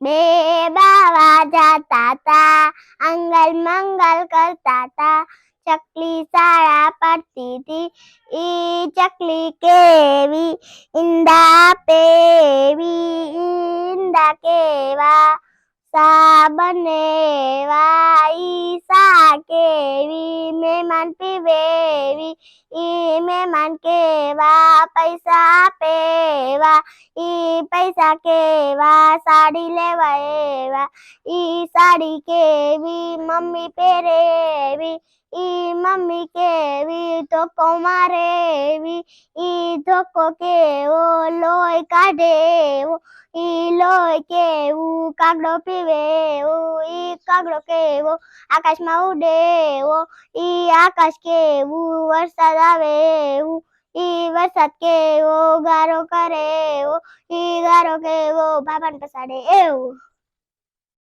બે બાવા જાતા તા અંગલ મંગલ કરતા તા. ચકલી શાળા પડતી હતી ઈ ચકલી કેવી? ઈંડા પેવી ઈંડા કેવા? સા બનેવા, ઈ સા કેવી? મહેમાન પીવેવી ઈ મહેમાન કેવા? આપેવા ઈ પૈસા કેવા સાડી લેવા એવા? ઈ સાડી કેવી મમ્મી પહેરેવી? ઈ મમ્મી કેવી ધોકો મારેવી? ઈ ધોકો કેવો લોહી કાઢે એવો ઈ લોહી કેવું કાગડો પીવે એવું ઈ કાગડો કેવો આકાશમાં ઉડે એવો ઈ આકાશ કેવું વરસાદ આવે એવું વરસાદ કેવો ગારો કરે એવો ઈ ગારો કેવો ભાભણ પસાડે એવું.